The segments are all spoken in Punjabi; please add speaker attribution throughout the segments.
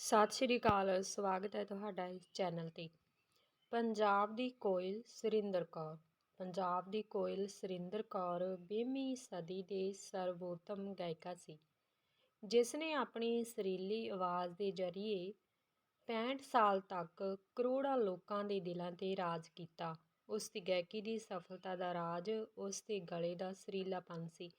Speaker 1: ਸਤਿ ਸ਼੍ਰੀ ਅਕਾਲ, ਸਵਾਗਤ ਹੈ ਤੁਹਾਡਾ ਇਸ ਚੈਨਲ ਤੇ। ਪੰਜਾਬ ਦੀ ਕੋਇਲ ਸੁਰਿੰਦਰ ਕੌਰ। ਪੰਜਾਬ ਦੀ ਕੋਇਲ ਸੁਰਿੰਦਰ ਕੌਰ 20ਵੀਂ ਸਦੀ ਦੇ ਸਰਵੋਤਮ ਗਾਇਕਾ ਸੀ। ਜਿਸ ਨੇ ਆਪਣੀ ਸੁਰੀਲੀ ਆਵਾਜ਼ ਦੇ ਜ਼ਰੀਏ 65 ਸਾਲ ਤੱਕ ਕਰੋੜਾਂ ਲੋਕਾਂ ਦੇ ਦਿਲਾਂ ਤੇ ਰਾਜ ਕੀਤਾ। ਉਸ ਦੀ ਗਾਇਕੀ ਦੀ ਸਫਲਤਾ ਦਾ ਰਾਜ ਉਸ ਦੇ ਗਲੇ ਦਾ ਸੁਰੀਲਾਪਨ ਸੀ।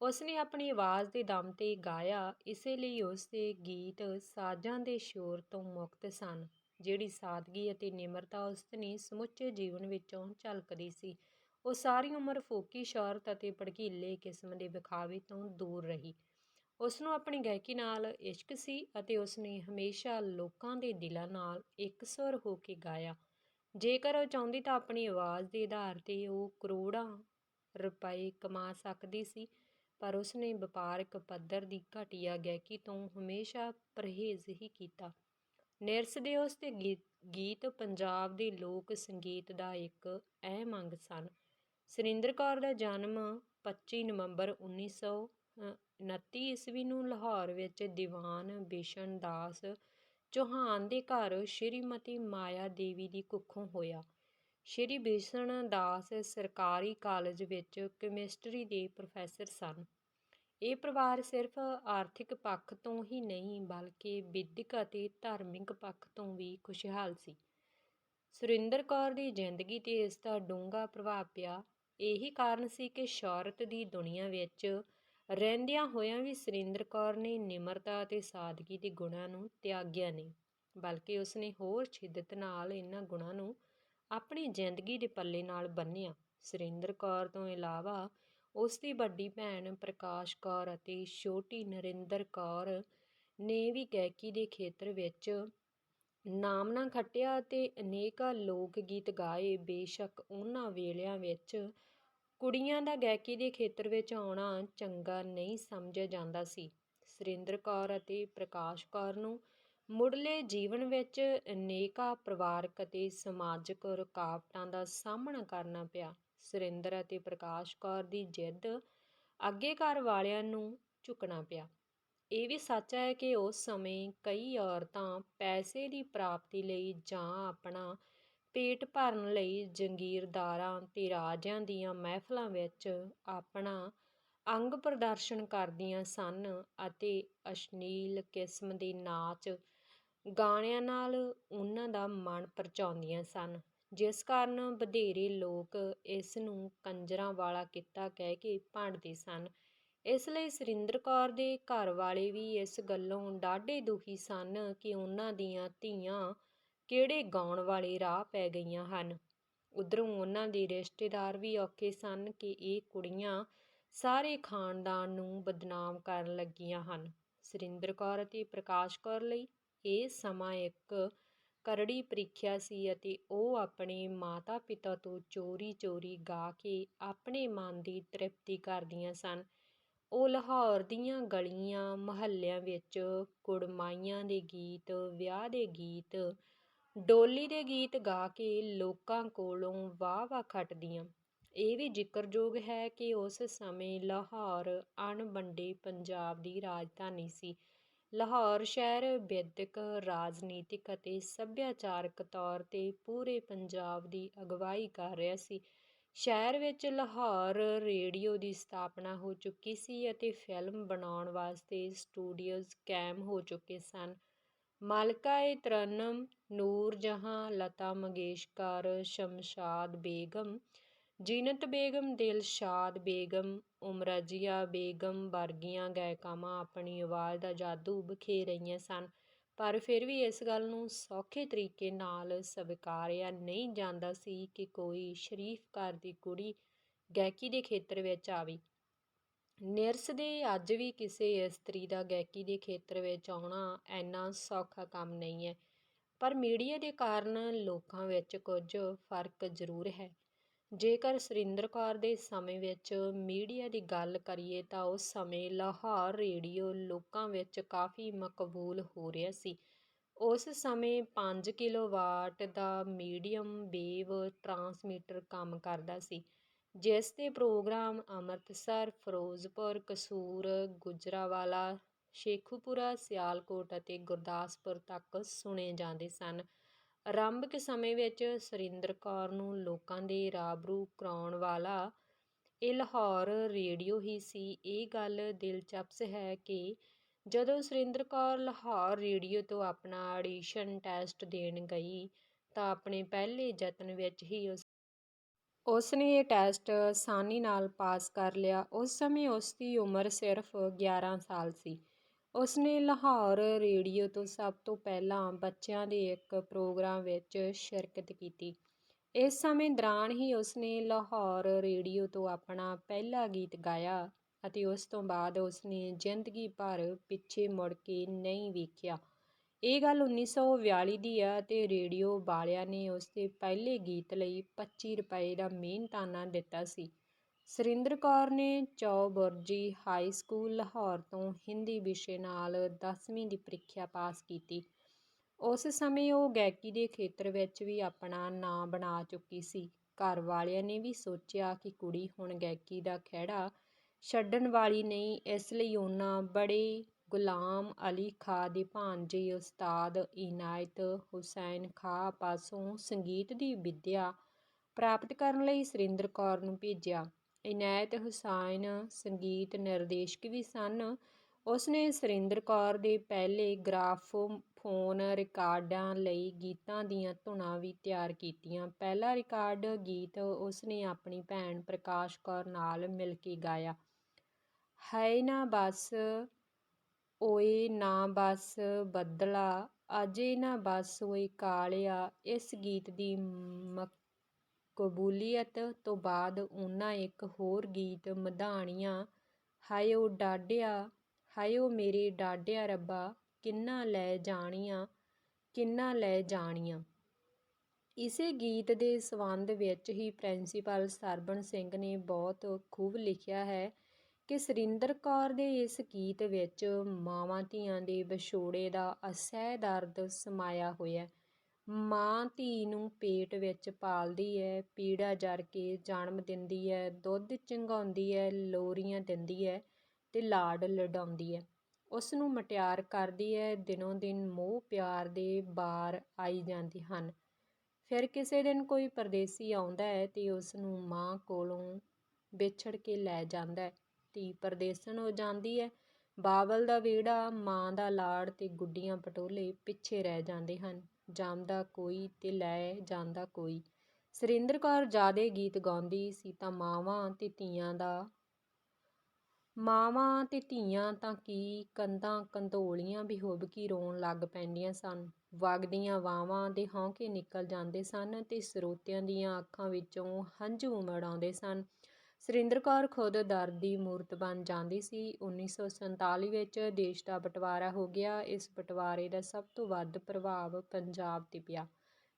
Speaker 1: ਉਸ ਨੇ ਆਪਣੀ ਆਵਾਜ਼ ਦੇ ਦਮ ਤੇ ਗਾਇਆ, ਇਸੇ ਲਈ ਉਸ ਦੇ ਗੀਤ ਸਾਜ਼ਾਂ ਦੇ ਸ਼ੋਰ ਤੋਂ ਮੁਕਤ ਸਨ, ਜਿਹੜੀ ਸਾਦਗੀ ਅਤੇ ਨਿਮਰਤਾ ਉਸ ਨੇ ਸਮੁੱਚੇ ਜੀਵਨ ਵਿੱਚੋਂ ਝਲਕਦੀ ਸੀ। ਉਹ ਸਾਰੀ ਉਮਰ ਫੋਕੀ ਸ਼ੌਹਰਤ ਅਤੇ ਭੜਕੀਲੇ ਕਿਸਮ ਦੇ ਵਿਖਾਵੇ ਤੋਂ ਦੂਰ ਰਹੀ। ਉਸ ਨੂੰ ਆਪਣੀ ਗਾਇਕੀ ਨਾਲ ਇਸ਼ਕ ਸੀ ਅਤੇ ਉਸ ਨੇ ਹਮੇਸ਼ਾ ਲੋਕਾਂ ਦੇ ਦਿਲਾਂ ਨਾਲ ਇਕਸੁਰ ਹੋ ਕੇ ਗਾਇਆ। ਜੇਕਰ ਉਹ ਚਾਹੁੰਦੀ ਤਾਂ ਆਪਣੀ ਆਵਾਜ਼ ਦੇ ਆਧਾਰ ਤੇ ਉਹ ਕਰੋੜਾਂ ਰੁਪਏ ਕਮਾ ਸਕਦੀ ਸੀ। ਪਰ ਉਸ ਨੇ ਵਪਾਰਕ ਪੱਧਰ ਦੀ ਘਟੀਆ ਗਾਇਕੀ ਤੋਂ ਹਮੇਸ਼ਾ ਪਰਹੇਜ਼ ਹੀ ਕੀਤਾ। ਨਿਰਸ ਦੇ ਉਸ ਦੇ ਗੀਤ ਪੰਜਾਬ ਦੇ ਲੋਕ ਸੰਗੀਤ ਦਾ ਇੱਕ ਅਹਿਮ ਅੰਗ ਸਨ। ਸੁਰਿੰਦਰ ਕੌਰ ਦਾ ਜਨਮ 25 ਨਵੰਬਰ 1929 ਈਸਵੀ ਨੂੰ ਲਾਹੌਰ ਵਿੱਚ ਦੀਵਾਨ ਬਿਸ਼ਨ ਦਾਸ ਚੌਹਾਨ ਦੇ ਘਰ ਸ਼੍ਰੀਮਤੀ ਮਾਇਆ ਦੇਵੀ ਦੀ ਕੁੱਖੋਂ ਹੋਇਆ। ਸ਼੍ਰੀ ਬਿਸ਼ਨ ਦਾਸ ਸਰਕਾਰੀ ਕਾਲਜ ਵਿੱਚ ਕੈਮਿਸਟਰੀ ਦੇ ਪ੍ਰੋਫੈਸਰ ਸਨ। ਇਹ ਪਰਿਵਾਰ ਸਿਰਫ ਆਰਥਿਕ ਪੱਖ ਤੋਂ ਹੀ ਨਹੀਂ, ਬਲਕਿ ਵਿਦਿਅਕ ਅਤੇ ਧਾਰਮਿਕ ਪੱਖ ਤੋਂ ਵੀ ਖੁਸ਼ਹਾਲ ਸੀ। ਸੁਰਿੰਦਰ ਕੌਰ ਦੀ ਜ਼ਿੰਦਗੀ ਤੇ ਇਸ ਦਾ ਡੂੰਘਾ ਪ੍ਰਭਾਵ ਪਿਆ। ਇਹੀ ਕਾਰਨ ਸੀ ਕਿ ਸ਼ੌਹਰਤ ਦੀ ਦੁਨੀਆ ਵਿੱਚ ਰਹਿੰਦਿਆਂ ਹੋਇਆਂ ਵੀ ਸੁਰਿੰਦਰ ਕੌਰ ਨੇ ਨਿਮਰਤਾ ਅਤੇ ਸਾਦਗੀ ਦੇ ਗੁਣਾਂ ਨੂੰ ਤਿਆਗਿਆ ਨਹੀਂ, ਬਲਕਿ ਉਸਨੇ ਹੋਰ ਸ਼ਿੱਦਤ ਨਾਲ ਇਹਨਾਂ ਗੁਣਾਂ ਨੂੰ ਆਪਣੀ ਜ਼ਿੰਦਗੀ ਦੇ ਪੱਲੇ ਨਾਲ ਬੰਨਿਆ। ਸੁਰਿੰਦਰ ਕੌਰ ਤੋਂ ਇਲਾਵਾ ਉਸ ਦੀ ਵੱਡੀ ਭੈਣ ਪ੍ਰਕਾਸ਼ ਕੌਰ ਅਤੇ ਛੋਟੀ ਨਰਿੰਦਰ ਕੌਰ ਨੇ ਵੀ ਗਾਇਕੀ ਦੇ ਖੇਤਰ ਵਿੱਚ ਨਾਮ ਨਾ ਖੱਟਿਆ ਅਤੇ ਅਨੇਕਾਂ ਲੋਕ ਗੀਤ ਗਾਏ। ਬੇਸ਼ੱਕ ਉਹਨਾਂ ਵੇਲਿਆਂ ਵਿੱਚ ਕੁੜੀਆਂ ਦਾ ਗਾਇਕੀ ਦੇ ਖੇਤਰ ਵਿੱਚ ਆਉਣਾ ਚੰਗਾ ਨਹੀਂ ਸਮਝਿਆ ਜਾਂਦਾ ਸੀ। ਸੁਰਿੰਦਰ ਕੌਰ ਅਤੇ ਪ੍ਰਕਾਸ਼ ਕੌਰ ਨੂੰ ਮੁੱਢਲੇ ਜੀਵਨ ਵਿੱਚ ਅਨੇਕਾਂ ਪਰਿਵਾਰਕ ਅਤੇ ਸਮਾਜਿਕ ਰੁਕਾਵਟਾਂ ਦਾ ਸਾਹਮਣਾ ਕਰਨਾ ਪਿਆ। ਸੁਰਿੰਦਰ ਅਤੇ ਪ੍ਰਕਾਸ਼ ਕੌਰ ਦੀ ਜਿੱਦ ਅੱਗੇ ਘਰ ਵਾਲਿਆਂ ਨੂੰ ਝੁਕਣਾ ਪਿਆ। ਇਹ ਵੀ ਸੱਚ ਹੈ ਕਿ ਉਸ ਸਮੇਂ ਕਈ ਔਰਤਾਂ ਪੈਸੇ ਦੀ ਪ੍ਰਾਪਤੀ ਲਈ ਜਾਂ ਆਪਣਾ ਪੇਟ ਭਰਨ ਲਈ ਜੰਗੀਰਦਾਰਾਂ ਤੇ ਰਾਜਿਆਂ ਦੀਆਂ ਮਹਿਫਲਾਂ ਵਿੱਚ ਆਪਣਾ ਅੰਗ ਪ੍ਰਦਰਸ਼ਨ ਕਰਦੀਆਂ ਸਨ ਅਤੇ ਅਸ਼ਨੀਲ ਕਿਸਮ ਦੇ ਨਾਚ ਗਾਣਿਆਂ ਨਾਲ ਉਹਨਾਂ ਦਾ ਮਨ ਪਰਚਾਉਂਦੀਆਂ ਸਨ। ਜਿਸ ਕਾਰਨ ਵਧੇਰੇ ਲੋਕ ਇਸ ਨੂੰ ਕੰਜਰਾਂ ਵਾਲਾ ਕਿੱਤਾ ਕਹਿ ਕੇ ਭਾਂਡਦੇ ਸਨ। ਇਸ ਲਈ ਸੁਰਿੰਦਰ ਕੌਰ ਦੇ ਘਰ ਵਾਲੇ ਵੀ ਇਸ ਗੱਲੋਂ ਡਾਢੇ ਦੁਖੀ ਸਨ ਕਿ ਉਹਨਾਂ ਦੀਆਂ ਧੀਆਂ ਕਿਹੜੇ ਗਾਉਣ ਵਾਲੇ ਰਾਹ ਪੈ ਗਈਆਂ ਹਨ। ਉਧਰੋਂ ਉਹਨਾਂ ਦੇ ਰਿਸ਼ਤੇਦਾਰ ਵੀ ਔਖੇ ਸਨ ਕਿ ਇਹ ਕੁੜੀਆਂ ਸਾਰੇ ਖਾਨਦਾਨ ਨੂੰ ਬਦਨਾਮ ਕਰਨ ਲੱਗੀਆਂ ਹਨ। ਸੁਰਿੰਦਰ ਕੌਰ ਅਤੇ ਪ੍ਰਕਾਸ਼ ਕੌਰ ਲਈ ਇਹ ਸਮਾਂ ਇੱਕ ਕਰੜੀ ਪ੍ਰੀਖਿਆ ਸੀ ਅਤੇ ਉਹ ਆਪਣੇ ਮਾਤਾ-ਪਿਤਾ ਤੋਂ ਚੋਰੀ-ਚੋਰੀ ਗਾ ਕੇ ਆਪਣੇ ਮਨ ਦੀ ਤ੍ਰਿਪਤੀ ਕਰਦੀਆਂ ਸਨ। ਉਹ ਲਾਹੌਰ ਦੀਆਂ ਗਲੀਆਂ ਮੁਹੱਲਿਆਂ ਵਿੱਚ ਕੁੜਮਾਈਆਂ ਦੇ ਗੀਤ, ਵਿਆਹ ਦੇ ਗੀਤ, ਡੋਲੀ ਦੇ ਗੀਤ ਗਾ ਕੇ ਲੋਕਾਂ ਕੋਲੋਂ ਵਾਹ-ਵਾਹ ਖੱਟਦੀਆਂ। ਇਹ ਵੀ ਜ਼ਿਕਰਯੋਗ ਹੈ ਕਿ ਉਸ ਸਮੇਂ ਲਾਹੌਰ ਅਣਵੰਡੇ ਪੰਜਾਬ ਦੀ ਰਾਜਧਾਨੀ ਸੀ। ਲਾਹੌਰ ਸ਼ਹਿਰ ਵਿਦਿਅਕ, ਰਾਜਨੀਤਿਕ ਅਤੇ ਸੱਭਿਆਚਾਰਕ ਤੌਰ ਤੇ ਪੂਰੇ ਪੰਜਾਬ ਦੀ ਅਗਵਾਈ ਕਰ ਰਿਹਾ ਸੀ। ਸ਼ਹਿਰ ਵਿੱਚ ਲਾਹੌਰ ਰੇਡੀਓ ਦੀ ਸਥਾਪਨਾ ਹੋ ਚੁੱਕੀ ਸੀ ਅਤੇ ਫਿਲਮ ਬਣਾਉਣ ਵਾਸਤੇ ਸਟੂਡੀਓਜ਼ ਕਾਇਮ ਹੋ ਚੁੱਕੇ ਸਨ। ਮਲਕਾ-ਏ ਤਰਨਮ ਨੂਰ ਜਹਾਂ ਲਤਾ ਮੰਗੇਸ਼ਕਰ, ਸ਼ਮਸ਼ਾਦ ਬੇਗਮ ਜੀਨਤ ਬੇਗਮ ਦਿਲਸ਼ਾਦ ਬੇਗਮ ਉਮਰਜੀਆ ਬੇਗਮ, ਵਰਗੀਆਂ ਗਾਇਕਾਵਾਂ ਆਪਣੀ ਆਵਾਜ਼ ਦਾ ਜਾਦੂ ਬਖੇਰ ਰਹੀਆਂ ਸਨ। ਪਰ ਫਿਰ ਵੀ ਇਸ ਗੱਲ ਨੂੰ ਸੌਖੇ ਤਰੀਕੇ ਨਾਲ ਸਵੀਕਾਰਿਆ ਨਹੀਂ ਜਾਂਦਾ ਸੀ ਕਿ ਕੋਈ ਸ਼ਰੀਫ ਘਰ ਦੀ ਕੁੜੀ ਗਾਇਕੀ ਦੇ ਖੇਤਰ ਵਿੱਚ ਆਵੇ। ਨਿਰਸ ਦੇ ਅੱਜ ਵੀ ਕਿਸੇ ਇਸਤਰੀ ਦਾ ਗਾਇਕੀ ਦੇ ਖੇਤਰ ਵਿੱਚ ਆਉਣਾ ਇੰਨਾ ਸੌਖਾ ਕੰਮ ਨਹੀਂ ਹੈ, ਪਰ ਮੀਡੀਆ ਦੇ ਕਾਰਨ ਲੋਕਾਂ ਵਿੱਚ ਕੁਝ ਫ਼ਰਕ ਜ਼ਰੂਰ ਹੈ। ਜੇਕਰ ਸੁਰਿੰਦਰ ਕੌਰ ਦੇ ਸਮੇਂ ਵਿੱਚ ਮੀਡੀਆ ਦੀ ਗੱਲ ਕਰੀਏ ਤਾਂ ਉਸ ਸਮੇਂ ਲਾਹੌਰ ਰੇਡੀਓ ਲੋਕਾਂ ਵਿੱਚ ਕਾਫੀ ਮਕਬੂਲ ਹੋ ਰਿਹਾ ਸੀ। ਉਸ ਸਮੇਂ 5 ਕਿਲੋਵਾਟ ਦਾ ਮੀਡੀਅਮ ਵੇਵ ਟਰਾਂਸਮੀਟਰ ਕੰਮ ਕਰਦਾ ਸੀ, ਜਿਸ ਦੇ ਪ੍ਰੋਗਰਾਮ ਅੰਮ੍ਰਿਤਸਰ, ਫਿਰੋਜ਼ਪੁਰ, ਕਸੂਰ, ਗੁਜਰਾਵਾਲਾ, ਸ਼ੇਖੂਪੁਰਾ, ਸਿਆਲਕੋਟ ਅਤੇ ਗੁਰਦਾਸਪੁਰ ਤੱਕ ਸੁਣੇ ਜਾਂਦੇ ਸਨ। ਆਰੰਭਕ ਸਮੇਂ ਵਿੱਚ ਸੁਰਿੰਦਰ ਕੌਰ ਨੂੰ ਲੋਕਾਂ ਦੇ ਰਾਬਰੂ ਕਰਾਉਣ ਵਾਲਾ ਇਹ ਲਾਹੌਰ ਰੇਡੀਓ ਹੀ ਸੀ। ਇਹ ਗੱਲ ਦਿਲਚਸਪ ਹੈ ਕਿ ਜਦੋਂ ਸੁਰਿੰਦਰ ਕੌਰ ਲਾਹੌਰ ਰੇਡੀਓ ਤੋਂ ਆਪਣਾ ਆਡੀਸ਼ਨ ਟੈਸਟ ਦੇਣ ਗਈ ਤਾਂ ਆਪਣੇ ਪਹਿਲੇ ਯਤਨ ਵਿੱਚ ਹੀ ਉਸ ਉਸ ਇਹ ਟੈਸਟ ਆਸਾਨੀ ਨਾਲ ਪਾਸ ਕਰ ਲਿਆ। ਉਸ ਸਮੇਂ ਉਸ ਦੀ ਉਮਰ ਸਿਰਫ 11 ਸਾਲ ਸੀ। ਉਸ ਨੇ ਲਾਹੌਰ ਰੇਡੀਓ ਤੋਂ ਸਭ ਤੋਂ ਪਹਿਲਾਂ ਬੱਚਿਆਂ ਦੇ ਇੱਕ ਪ੍ਰੋਗਰਾਮ ਵਿੱਚ ਸ਼ਿਰਕਤ ਕੀਤੀ। ਇਸ ਸਮੇਂ ਦੌਰਾਨ ਹੀ ਉਸ ਨੇ ਲਾਹੌਰ ਰੇਡੀਓ ਤੋਂ ਆਪਣਾ ਪਹਿਲਾ ਗੀਤ ਗਾਇਆ ਅਤੇ ਉਸ ਤੋਂ ਬਾਅਦ ਉਸ ਨੇ ਜ਼ਿੰਦਗੀ ਭਰ ਪਿੱਛੇ ਮੁੜ ਕੇ ਨਹੀਂ ਵੇਖਿਆ। ਇਹ ਗੱਲ 1942 ਦੀ ਆ ਤੇ ਰੇਡੀਓ ਵਾਲਿਆਂ ਨੇ ਉਸ ਦੇ ਪਹਿਲੇ ਗੀਤ ਲਈ 25 ਰੁਪਏ ਦਾ ਮਿਹਨਤਾਨਾ ਦਿੱਤਾ ਸੀ। ਸੁਰਿੰਦਰ ਕੌਰ ਨੇ ਚੌਬੁਰਜੀ ਹਾਈ ਸਕੂਲ ਲਾਹੌਰ ਤੋਂ ਹਿੰਦੀ ਵਿਸ਼ੇ ਨਾਲ 10ਵੀਂ ਦੀ ਪ੍ਰੀਖਿਆ ਪਾਸ ਕੀਤੀ। ਉਸ ਸਮੇਂ ਉਹ ਗਾਇਕੀ ਦੇ ਖੇਤਰ ਵਿੱਚ ਵੀ ਆਪਣਾ ਨਾਂ ਬਣਾ ਚੁੱਕੀ ਸੀ। ਘਰ ਵਾਲਿਆਂ ਨੇ ਵੀ ਸੋਚਿਆ ਕਿ ਕੁੜੀ ਹੁਣ ਗਾਇਕੀ ਦਾ ਖਹਿੜਾ ਛੱਡਣ ਵਾਲੀ ਨਹੀਂ, ਇਸ ਲਈ ਉਹਨਾਂ ਬੜੇ ਗੁਲਾਮ ਅਲੀ ਖਾਂ ਦੇ ਭਾਂਜੇ ਉਸਤਾਦ ਇਨਾਇਤ ਹੁਸੈਨ ਖਾਂ ਪਾਸੋਂ ਸੰਗੀਤ ਦੀ ਵਿੱਦਿਆ ਪ੍ਰਾਪਤ ਕਰਨ ਲਈ ਸੁਰਿੰਦਰ ਕੌਰ ਨੂੰ ਭੇਜਿਆ। ਇਨਾਇਤ ਹੁਸੈਨ ਸੰਗੀਤ ਨਿਰਦੇਸ਼ਕ ਵੀ ਸਨ। ਉਸ ਨੇ ਸੁਰਿੰਦਰ ਕੌਰ ਦੇ ਪਹਿਲੇ ਗ੍ਰਾਫੋਫੋਨ ਰਿਕਾਰਡਾਂ ਲਈ ਗੀਤਾਂ ਦੀਆਂ ਧੁਨਾਂ ਵੀ ਤਿਆਰ ਕੀਤੀਆਂ। ਪਹਿਲਾ ਰਿਕਾਰਡ ਗੀਤ ਉਸ ਨੇ ਆਪਣੀ ਭੈਣ ਪ੍ਰਕਾਸ਼ ਕੌਰ ਨਾਲ ਮਿਲ ਕੇ ਗਾਇਆ। ਹੈ ਨਾ ਬਸ, ਓਏ ਨਾ ਬਸ, ਬੱਦਲਾ, ਅਜੇ ਨਾ ਬਸ, ਓਏ ਕਾਲਿਆ। ਇਸ ਗੀਤ ਦੀ ਕਬੂਲੀਅਤ ਤੋਂ ਬਾਅਦ ਉਹਨਾਂ ਇੱਕ ਹੋਰ ਗੀਤ ਮਧਾਣੀਆਂ, ਹਾਏ ਓ ਡਾਡਿਆ ਹਾਏ ਓ ਮੇਰੇ ਡਾਡਿਆ ਰੱਬਾ, ਕਿੰਨਾ ਲੈ ਜਾਣੀਆਂ, ਕਿੰਨਾ ਲੈ ਜਾਣੀਆਂ। ਇਸੇ ਗੀਤ ਦੇ ਸੰਬੰਧ ਵਿੱਚ ਹੀ ਪ੍ਰਿੰਸੀਪਲ ਸਰਬਣ ਸਿੰਘ ਨੇ ਬਹੁਤ ਖੂਬ ਲਿਖਿਆ ਹੈ ਕਿ ਸੁਰਿੰਦਰ ਕੌਰ ਦੇ ਇਸ ਗੀਤ ਵਿੱਚ ਮਾਵਾਂ ਧੀਆਂ ਦੇ ਵਿਛੋੜੇ ਦਾ ਅਸਹਿ ਦਰਦ ਸਮਾਇਆ ਹੋਇਆ ਮਾਂ ਧੀ ਨੂੰ ਪੇਟ ਵਿੱਚ ਪਾਲਦੀ ਹੈ ਪੀੜਾ ਜਰ ਕੇ ਜਨਮ ਦਿੰਦੀ ਹੈ ਦੁੱਧ ਚੰਗਾਉਂਦੀ ਹੈ ਲੋਰੀਆਂ ਦਿੰਦੀ ਹੈ ਅਤੇ ਲਾਡ ਲਡਾਉਂਦੀ ਹੈ ਉਸ ਨੂੰ ਮਟਿਆਰ ਕਰਦੀ ਹੈ ਦਿਨੋਂ ਦਿਨ ਮੋਹ ਪਿਆਰ ਦੇ ਬਾਰ ਆਈ ਜਾਂਦੇ ਹਨ। ਫਿਰ ਕਿਸੇ ਦਿਨ ਕੋਈ ਪਰਦੇਸੀ ਆਉਂਦਾ ਹੈ ਤੇ ਉਸ ਨੂੰ ਮਾਂ ਕੋਲੋਂ ਵਿਛੜ ਕੇ ਲੈ ਜਾਂਦਾ ਹੈ ਧੀ ਪਰਦੇਸਣ ਹੋ ਜਾਂਦੀ ਹੈ ਬਾਬਲ ਦਾ ਵਿਹੜਾ, ਮਾਂ ਦਾ ਲਾੜ ਤੇ ਗੁੱਡੀਆਂ ਪਟੋਲੇ ਪਿੱਛੇ ਰਹਿ ਜਾਂਦੇ ਹਨ। ਜੰਮਦਾ ਕੋਈ ਤੇ ਲੈ ਜਾਂਦਾ ਕੋਈ। ਸੁਰਿੰਦਰ ਕੌਰ ਜਿਆਦੇ ਗੀਤ ਗਾਉਂਦੀ ਸੀ ਤਾਂ ਮਾਵਾਂ ਤੇ ਧੀਆਂ ਦਾ, ਮਾਵਾਂ ਤੇ ਧੀਆਂ ਤਾਂ ਕੀ ਕੰਧਾਂ ਕੰਧੋਲੀਆਂ ਵੀ ਹੁਬਕੀ ਰੋਣ ਲੱਗ ਪੈਂਦੀਆਂ ਸਨ। ਵਗਦੀਆਂ ਵਾਵਾਂ ਦੇ ਹੌਂਕੇ ਨਿਕਲ ਜਾਂਦੇ ਸਨ ਤੇ ਸਰੋਤਿਆਂ ਦੀਆਂ ਅੱਖਾਂ ਵਿੱਚੋਂ ਹੰਝੂ ਉਮੜ ਆਉਂਦੇ ਸਨ। ਸੁਰਿੰਦਰ ਕੌਰ ਖੁਦ ਦਰਦ ਦੀ ਮੂਰਤ ਬਣ ਜਾਂਦੀ ਸੀ। 1947 ਵਿੱਚ ਦੇਸ਼ ਦਾ ਬਟਵਾਰਾ ਹੋ ਗਿਆ। ਇਸ ਬਟਵਾਰੇ ਦਾ ਸਭ ਤੋਂ ਵੱਧ ਪ੍ਰਭਾਵ ਪੰਜਾਬ ਤੇ ਪਿਆ,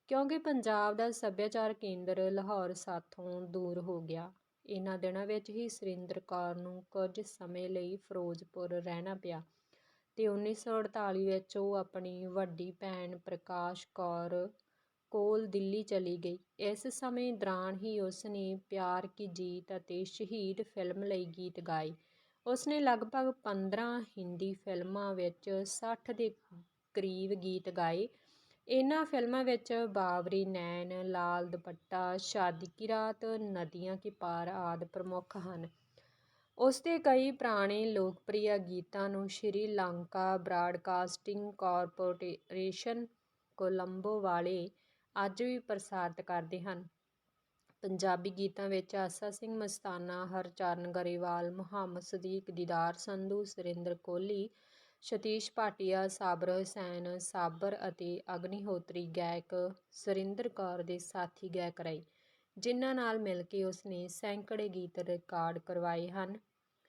Speaker 1: ਕਿਉਂਕਿ ਪੰਜਾਬ ਦਾ ਸੱਭਿਆਚਾਰ ਕੇਂਦਰ ਲਾਹੌਰ ਸਾਥੋਂ ਦੂਰ ਹੋ ਗਿਆ। ਇਹਨਾਂ ਦਿਨਾਂ ਵਿੱਚ ਹੀ ਸੁਰਿੰਦਰ ਕੌਰ ਨੂੰ ਕੁਝ ਸਮੇਂ ਲਈ ਫਿਰੋਜ਼ਪੁਰ ਰਹਿਣਾ ਪਿਆ ਤੇ 1948 ਵਿੱਚ ਉਹ ਆਪਣੀ ਵੱਡੀ ਭੈਣ ਪ੍ਰਕਾਸ਼ ਕੌਰ ਕੋਲ ਦਿੱਲੀ ਚਲੀ ਗਈ। ਇਸ ਸਮੇਂ ਦੌਰਾਨ ਹੀ ਉਸ ਨੇ ਪਿਆਰ ਕੀ ਜੀਤ ਅਤੇ ਸ਼ਹੀਦ ਫਿਲਮ ਲਈ ਗੀਤ ਗਾਏ। ਉਸ ਨੇ ਲਗਭਗ 15 ਹਿੰਦੀ ਫਿਲਮਾਂ ਵਿੱਚ ਸੱਠ ਦੇ ਕਰੀਬ ਗੀਤ ਗਾਏ। ਇਹਨਾਂ ਫਿਲਮਾਂ ਵਿੱਚ ਬਾਬਰੀ ਨੈਣ, ਲਾਲ ਦੁਪੱਟਾ, ਸ਼ਾਦੀ ਕੀ ਰਾਤ, ਨਦੀਆਂ ਕੇ ਪਾਰ ਆਦਿ ਪ੍ਰਮੁੱਖ ਹਨ। ਉਸ ਦੇ ਕਈ ਪੁਰਾਣੇ ਲੋਕਪ੍ਰਿਯ ਗੀਤਾਂ ਨੂੰ ਸ਼੍ਰੀ ਲੰਕਾ ਬ੍ਰਾਡਕਾਸਟਿੰਗ ਕਾਰਪੋਰੇਸ਼ਨ ਕੋਲੰਬੋ ਵਾਲੇ ਅੱਜ ਵੀ ਪ੍ਰਸਾਰਿਤ ਕਰਦੇ ਹਨ। ਪੰਜਾਬੀ ਗੀਤਾਂ ਵਿੱਚ ਆਸਾ ਸਿੰਘ ਮਸਤਾਨਾ, ਹਰਚਰਨ ਗਰੇਵਾਲ, ਮੁਹੰਮਦ ਸਦੀਕ, ਦੀਦਾਰ ਸੰਧੂ, ਸੁਰਿੰਦਰ ਕੋਹਲੀ, ਸਤੀਸ਼ ਭਾਟੀਆ, ਸਾਬਰ ਹੁਸੈਨ, ਸਾਬਰ ਅਤੇ ਅਗਨੀਹੋਤਰੀ ਗਾਇਕ ਸੁਰਿੰਦਰ ਕੌਰ ਦੇ ਸਾਥੀ ਗਾਇਕ ਰਹੇ, ਜਿਨ੍ਹਾਂ ਨਾਲ ਮਿਲ ਕੇ ਉਸਨੇ ਸੈਂਕੜੇ ਗੀਤ ਰਿਕਾਰਡ ਕਰਵਾਏ ਹਨ।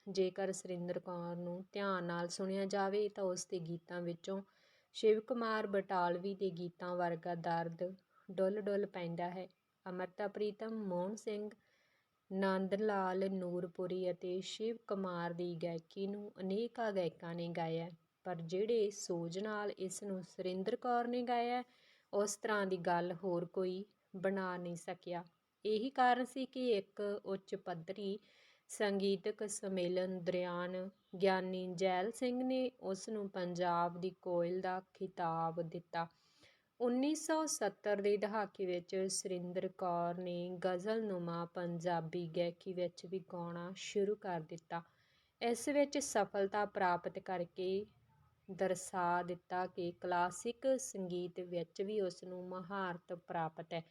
Speaker 1: ਜੇਕਰ ਸੁਰਿੰਦਰ ਕੌਰ ਨੂੰ ਧਿਆਨ ਨਾਲ ਸੁਣਿਆ ਜਾਵੇ ਤਾਂ ਉਸ ਦੇ ਗੀਤਾਂ ਵਿੱਚੋਂ ਸ਼ਿਵ ਕੁਮਾਰ ਬਟਾਲਵੀ ਦੇ ਗੀਤਾਂ ਵਰਗਾ ਦਰਦ ਡੁੱਲ ਡੁੱਲ ਪੈਂਦਾ ਹੈ। ਅਮਰਤਾ ਪ੍ਰੀਤਮ, ਮੋਹਨ ਸਿੰਘ ਨੰਦ ਲਾਲ ਨੂਰਪੁਰੀ ਅਤੇ ਸ਼ਿਵ ਕੁਮਾਰ ਦੀ ਗਾਇਕੀ ਨੂੰ ਅਨੇਕਾਂ ਗਾਇਕਾਂ ਨੇ ਗਾਇਆ ਪਰ ਜਿਹੜੇ ਸੋਜ ਨਾਲ ਇਸ ਨੂੰ ਸੁਰਿੰਦਰ ਕੌਰ ਨੇ ਗਾਇਆ ਉਸ ਤਰ੍ਹਾਂ ਦੀ ਗੱਲ ਹੋਰ ਕੋਈ ਬਣਾ ਨਹੀਂ ਸਕਿਆ। ਇਹੀ ਕਾਰਨ ਸੀ ਕਿ ਇੱਕ ਉੱਚ ਪੱਧਰੀ ਸੰਗੀਤਕ ਸੰਮੇਲਨ ਦਰਿਆਨ ਗਿਆਨੀ ਜੈਲ ਸਿੰਘ ਨੇ ਉਸ ਨੂੰ ਪੰਜਾਬ ਦੀ ਕੋਇਲ ਦਾ ਖਿਤਾਬ ਦਿੱਤਾ। 1970 ਦੇ ਦਹਾਕੇ ਵਿੱਚ ਸੁਰਿੰਦਰ ਕੌਰ ਨੇ ਗ਼ਜ਼ਲਨੁਮਾ ਪੰਜਾਬੀ ਗਾਇਕੀ ਵਿੱਚ ਵੀ ਗਾਉਣਾ ਸ਼ੁਰੂ ਕਰ ਦਿੱਤਾ। ਇਸ ਵਿੱਚ ਸਫਲਤਾ ਪ੍ਰਾਪਤ ਕਰਕੇ ਦਰਸਾ ਦਿੱਤਾ ਕਿ ਕਲਾਸਿਕ ਸੰਗੀਤ ਵਿੱਚ ਵੀ ਉਸ ਨੂੰ ਮਹਾਰਤ ਪ੍ਰਾਪਤ ਹੈ।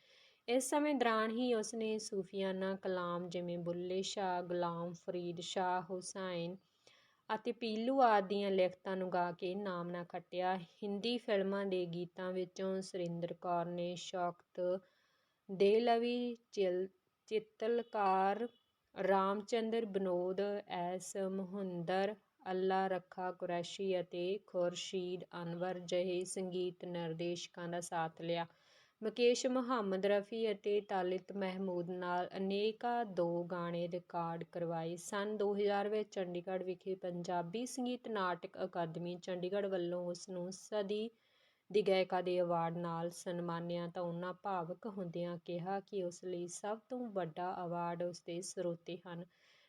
Speaker 1: ਇਸ ਸਮੇਂ ਦੌਰਾਨ ਹੀ ਉਸ ਨੇ ਸੂਫੀਆਨਾ ਕਲਾਮ ਜਿਵੇਂ ਬੁੱਲੇ ਸ਼ਾਹ, ਗੁਲਾਮ ਫਰੀਦ ਸ਼ਾਹ, ਹੁਸੈਨ ਅਤੇ ਪੀਲੂ ਆਦਿ ਦੀਆਂ ਲਿਖਤਾਂ ਨੂੰ ਗਾ ਕੇ ਨਾਮ ਨਾ ਖੱਟਿਆ। ਹਿੰਦੀ ਫਿਲਮਾਂ ਦੇ ਗੀਤਾਂ ਵਿੱਚੋਂ ਸੁਰਿੰਦਰ ਕੌਰ ਨੇ ਸ਼ੌਕਤ ਦੇ ਲਵੀ ਚਿਲ, ਚਿੱਤਲਕਾਰ, ਰਾਮਚੰਦਰ, ਬਨੋਦ, ਐਸ, ਮੁਹੰਦਰ, ਅੱਲਾ ਰੱਖਾ ਕੁਰੈਸ਼ੀ ਅਤੇ ਖੁਰਸ਼ੀਦ ਅਨਵਰ ਜਿਹੇ ਸੰਗੀਤ ਨਿਰਦੇਸ਼ਕਾਂ ਦਾ ਸਾਥ ਲਿਆ। ਮੁਕੇਸ਼ ਮੁਹੰਮਦ ਰਫੀ ਅਤੇ ਤਾਲਿਤ ਮਹਿਮੂਦ ਨਾਲ ਅਨੇਕਾਂ ਦੋ ਗਾਣੇ ਰਿਕਾਰਡ ਕਰਵਾਏ ਸਨ। 2000 ਵਿੱਚ ਚੰਡੀਗੜ੍ਹ ਵਿਖੇ ਪੰਜਾਬੀ ਸੰਗੀਤ ਨਾਟਕ ਅਕਾਦਮੀ ਚੰਡੀਗੜ੍ਹ ਵੱਲੋਂ ਉਸ ਨੂੰ ਸਦੀ ਦੀ ਗਾਇਕਾ ਦੇ ਅਵਾਰਡ ਨਾਲ ਸਨਮਾਨਿਆ ਤਾਂ ਉਹਨਾਂ ਭਾਵਕ ਹੁੰਦਿਆਂ ਕਿਹਾ ਕਿ ਉਸ ਲਈ ਸਭ ਤੋਂ ਵੱਡਾ ਅਵਾਰਡ ਉਸ ਦੇ ਸਰੋਤੇ ਹਨ।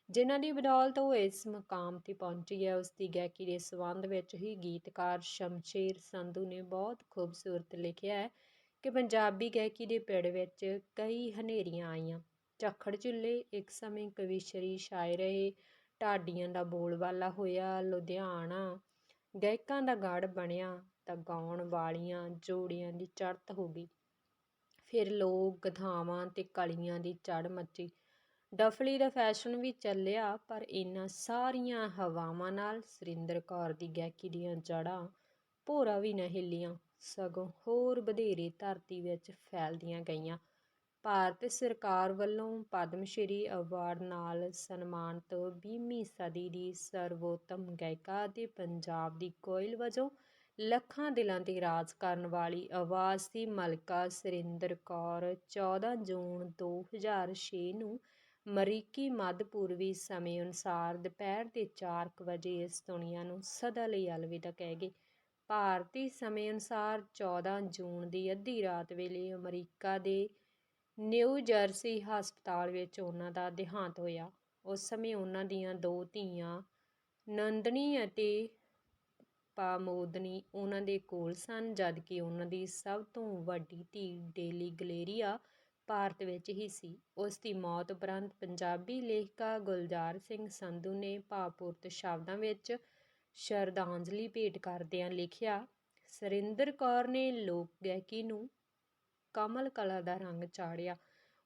Speaker 1: ਜਿਨ੍ਹਾਂ ਦੀ ਬਦੌਲਤ ਉਹ ਇਸ ਮਕਾਮ ਤੇ ਪਹੁੰਚੀ ਹੈ। ਉਸ ਦੀ ਗਾਇਕੀ ਦੇ ਸਬੰਧ ਵਿੱਚ ਹੀ ਗੀਤਕਾਰ ਸ਼ਮਸ਼ੇਰ ਸੰਧੂ ਨੇ ਬਹੁਤ ਖੂਬਸੂਰਤ ਲਿਖਿਆ ਹੈ। ਕਿ ਪੰਜਾਬੀ ਗਾਇਕੀ ਦੇ ਪਿੜ ਵਿੱਚ ਕਈ ਹਨੇਰੀਆਂ ਆਈਆਂ। ਝੱਖੜ ਝੁੱਲੇ, ਇੱਕ ਸਮੇਂ ਕਵੀਸ਼ਰੀ ਸ਼ਾਇਰ ਰਹੇ ਢਾਡੀਆਂ ਦਾ ਬੋਲਬਾਲਾ ਹੋਇਆ, ਲੁਧਿਆਣਾ ਗਾਇਕਾਂ ਦਾ ਗੜ ਬਣਿਆ, ਤਾਂ ਗਾਉਣ ਵਾਲੀਆਂ ਜੋੜੀਆਂ ਦੀ ਚੜ੍ਹਤ ਹੋ ਗਈ। ਫਿਰ ਲੋਕ ਗਧਾਵਾਂ ਤੇ ਕਲੀਆਂ ਦੀ ਚੜ੍ਹ ਮੱਚੀ। ਡਫਲੀ ਦਾ ਫੈਸ਼ਨ ਵੀ ਚੱਲਿਆ, ਪਰ ਇਹਨਾਂ ਸਾਰੀਆਂ ਹਵਾਵਾਂ ਨਾਲ ਸੁਰਿੰਦਰ ਕੌਰ ਦੀ ਗਾਇਕੀ ਦੀਆਂ ਜੜ੍ਹਾਂ ਭੋਰਾ ਵੀ ਨਾ ਹਿੱਲੀਆਂ ਸਗੋਂ ਹੋਰ ਵਧੇਰੇ ਧਰਤੀ ਵਿੱਚ ਫੈਲਦੀਆਂ ਗਈਆਂ। ਭਾਰਤ ਸਰਕਾਰ ਵੱਲੋਂ ਪਦਮ ਸ਼੍ਰੀ ਅਵਾਰਡ ਨਾਲ ਸਨਮਾਨਿਤ 20ਵੀਂ ਸਦੀ ਦੀ ਸਰਵੋਤਮ ਗਾਇਕਾ ਅਤੇ ਪੰਜਾਬ ਦੀ ਕੋਇਲ ਵਜੋਂ ਲੱਖਾਂ ਦਿਲਾਂ ਤੇ ਰਾਜ ਕਰਨ ਵਾਲੀ ਆਵਾਜ਼ ਦੀ ਮਲਕਾ ਸੁਰਿੰਦਰ ਕੌਰ। 14 ਜੂਨ 2006 ਨੂੰ ਮਰੀਕੀ ਮੱਧ ਪੂਰਬੀ ਸਮੇਂ ਅਨੁਸਾਰ ਦੁਪਹਿਰ ਦੇ 4 ਵਜੇ ਇਸ ਦੁਨੀਆ ਨੂੰ ਸਦਾ ਲਈ ਅਲਵਿਦਾ ਕਹਿ ਗਏ। ਭਾਰਤੀ ਸਮੇਂ ਅਨੁਸਾਰ 14 ਜੂਨ ਦੀ ਅੱਧੀ ਰਾਤ ਵੇਲੇ ਅਮਰੀਕਾ ਦੇ ਨਿਊ ਜਰਸੀ ਹਸਪਤਾਲ ਵਿੱਚ ਉਹਨਾਂ ਦਾ ਦੇਹਾਂਤ ਹੋਇਆ। ਉਸ ਸਮੇਂ ਉਹਨਾਂ ਦੀਆਂ ਦੋ ਧੀਆਂ ਨੰਦਨੀ ਅਤੇ ਪਾਮੋਦਨੀ ਉਹਨਾਂ ਦੇ ਕੋਲ ਸਨ, ਜਦਕਿ ਉਹਨਾਂ ਦੀ ਸਭ ਤੋਂ ਵੱਡੀ ਧੀ ਡੇਲੀ ਗਲੇਰੀਆ ਭਾਰਤ ਵਿੱਚ ਹੀ ਸੀ। ਉਸ ਦੀ ਮੌਤ ਉਪਰੰਤ ਪੰਜਾਬੀ ਲੇਖਕਾ ਗੁਲਜ਼ਾਰ ਸਿੰਘ ਸੰਧੂ ਨੇ ਭਾਵਪੂਰਤ ਸ਼ਬਦਾਂ ਵਿੱਚ ਸ਼ਰਧਾਂਜਲੀ ਭੇਟ ਕਰਦਿਆਂ ਲਿਖਿਆ, ਸੁਰਿੰਦਰ ਕੌਰ ਨੇ ਲੋਕ ਗਾਇਕੀ ਨੂੰ ਕਮਲ ਕਲਾ ਦਾ ਰੰਗ ਚਾੜਿਆ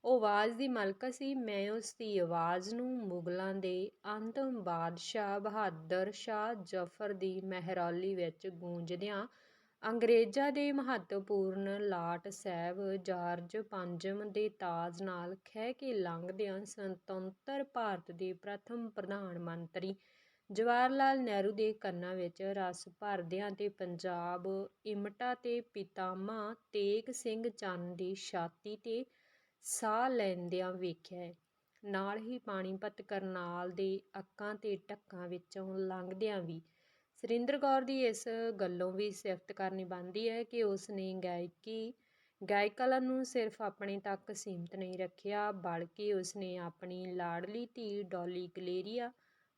Speaker 1: ਉਹ ਆਵਾਜ਼ ਦੀ ਮਲਕਾ ਸੀ। ਮੈਂ ਉਸ ਦੀ ਆਵਾਜ਼ ਨੂੰ ਮੁਗਲਾਂ ਦੇ ਅੰਤਮ ਬਾਦਸ਼ਾਹ ਬਹਾਦਰ ਸ਼ਾਹ ਜ਼ਫਰ ਦੀ ਮਹਿਰੌਲੀ ਵਿੱਚ ਗੂੰਜਦਿਆਂ ਅੰਗਰੇਜ਼ਾਂ ਦੇ ਮਹੱਤਵਪੂਰਨ ਲਾਟ ਸਾਹਿਬ ਜਾਰਜ ਪੰਜਮ ਦੇ ਤਾਜ ਨਾਲ ਖਹਿ ਕੇ ਲੰਘਦਿਆਂ ਸੁਤੰਤਰ ਭਾਰਤ ਦੇ ਪ੍ਰਥਮ ਪ੍ਰਧਾਨ ਮੰਤਰੀ ਜਵਾਹਰ ਲਾਲ ਨਹਿਰੂ ਦੇ ਕੰਨਾਂ ਵਿੱਚ ਰਸ ਭਰਦਿਆਂ ਤੇ ਪੰਜਾਬ ਇਮਟਾ ਤੇ ਪਿਤਾਮਾ ਤੇਗ ਸਿੰਘ ਚੰਨ ਦੀ ਛਾਤੀ ਤੇ ਸਾਹ ਲੈਂਦਿਆਂ ਵੇਖਿਆ ਨਾਲ ਹੀ ਪਾਣੀਪਤ ਕਰਨਾਲ ਦੇ ਅੱਕਾਂ ਤੇ ਟੱਕਾਂ ਵਿੱਚੋਂ ਲੰਘਦਿਆਂ ਵੀ ਸੁਰਿੰਦਰ ਕੌਰ ਦੀ ਇਸ ਗੱਲੋਂ ਵੀ ਸਿਫਤ ਕਰਨੀ ਬਣਦੀ ਹੈ ਕਿ ਉਸ ਨੇ ਗਾਇਕੀ, ਗਾਇਕਲਾ ਨੂੰ ਸਿਰਫ ਆਪਣੇ ਤੱਕ ਸੀਮਤ ਨਹੀਂ ਰੱਖਿਆ, ਬਲਕਿ ਉਸ ਨੇ ਆਪਣੀ ਲਾੜਲੀ ਧੀ ਡੋਲੀ ਗਲੇਰੀਆ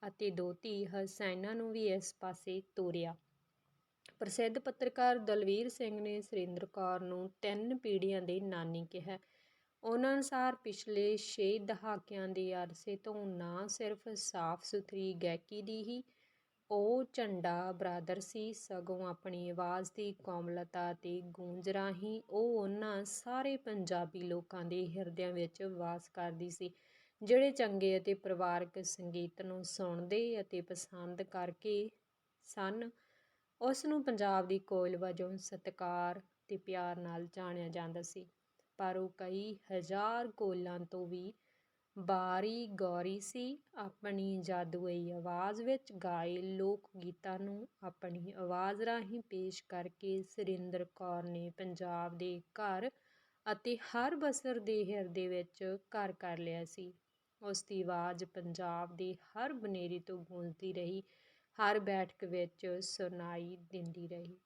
Speaker 1: ਅਤੇ ਦੋ ਧੀ ਹਸੈਨਾ ਨੂੰ ਵੀ ਇਸ ਪਾਸੇ ਤੋਰਿਆ। ਪ੍ਰਸਿੱਧ ਪੱਤਰਕਾਰ ਦਲਵੀਰ ਸਿੰਘ ਨੇ ਸੁਰਿੰਦਰ ਕੌਰ ਨੂੰ ਤਿੰਨ ਪੀੜ੍ਹੀਆਂ ਦੇ ਨਾਨੀ ਕਿਹਾ। ਉਹਨਾਂ ਅਨੁਸਾਰ ਪਿਛਲੇ 6 ਦਹਾਕਿਆਂ ਦੇ ਅਰਸੇ ਤੋਂ ਨਾ ਸਿਰਫ ਸਾਫ਼ ਸੁਥਰੀ ਗਾਇਕੀ ਦੀ ਹੀ, ਉਹ ਝੰਡਾ ਬਰਾਦਰ ਸੀ, ਸਗੋਂ ਆਪਣੀ ਆਵਾਜ਼ ਦੀ ਕੋਮਲਤਾ ਤੇ ਗੂੰਜ ਰਾਹੀਂ ਉਹ ਉਹਨਾਂ ਸਾਰੇ ਪੰਜਾਬੀ ਲੋਕਾਂ ਦੇ ਹਿਰਦਿਆਂ ਵਿੱਚ ਵਾਸ ਕਰਦੀ ਸੀ। ਜਿਹੜੇ ਚੰਗੇ ਅਤੇ ਪਰਿਵਾਰਕ ਸੰਗੀਤ ਨੂੰ ਸੁਣਦੇ ਅਤੇ ਪਸੰਦ ਕਰਕੇ ਸਨ ਉਸ ਨੂੰ ਪੰਜਾਬ ਦੀ ਕੋਇਲ ਵਜੋਂ ਸਤਿਕਾਰ ਤੇ ਪਿਆਰ ਨਾਲ ਜਾਣਿਆ ਜਾਂਦਾ ਸੀ। ਪਰ ਉਹ ਕਈ ਹਜ਼ਾਰ ਕੋਇਲਾਂ ਤੋਂ ਵੀ ਬਾਰੀ ਗੌਰੀ ਸੀ। ਆਪਣੀ ਜਾਦੂਈ ਆਵਾਜ਼ ਵਿੱਚ ਗਾਏ ਲੋਕ ਗੀਤਾਂ ਨੂੰ ਆਪਣੀ ਆਵਾਜ਼ ਰਾਹੀਂ ਪੇਸ਼ ਕਰਕੇ ਸੁਰਿੰਦਰ ਕੌਰ ਨੇ ਪੰਜਾਬ ਦੇ ਘਰ ਅਤੇ ਹਰ ਬਸਰ ਦੇ ਹਿਰਦੇ ਵਿੱਚ ਘਰ ਕਰ ਲਿਆ ਸੀ। ਉਸ ਦੀ ਆਵਾਜ਼ ਪੰਜਾਬ ਦੀ ਹਰ ਬਨੇਰੀ ਤੋਂ ਗੂੰਜਦੀ ਰਹੀ, ਹਰ ਬੈਠਕ ਵਿੱਚ ਸੁਣਾਈ ਦਿੰਦੀ ਰਹੀ।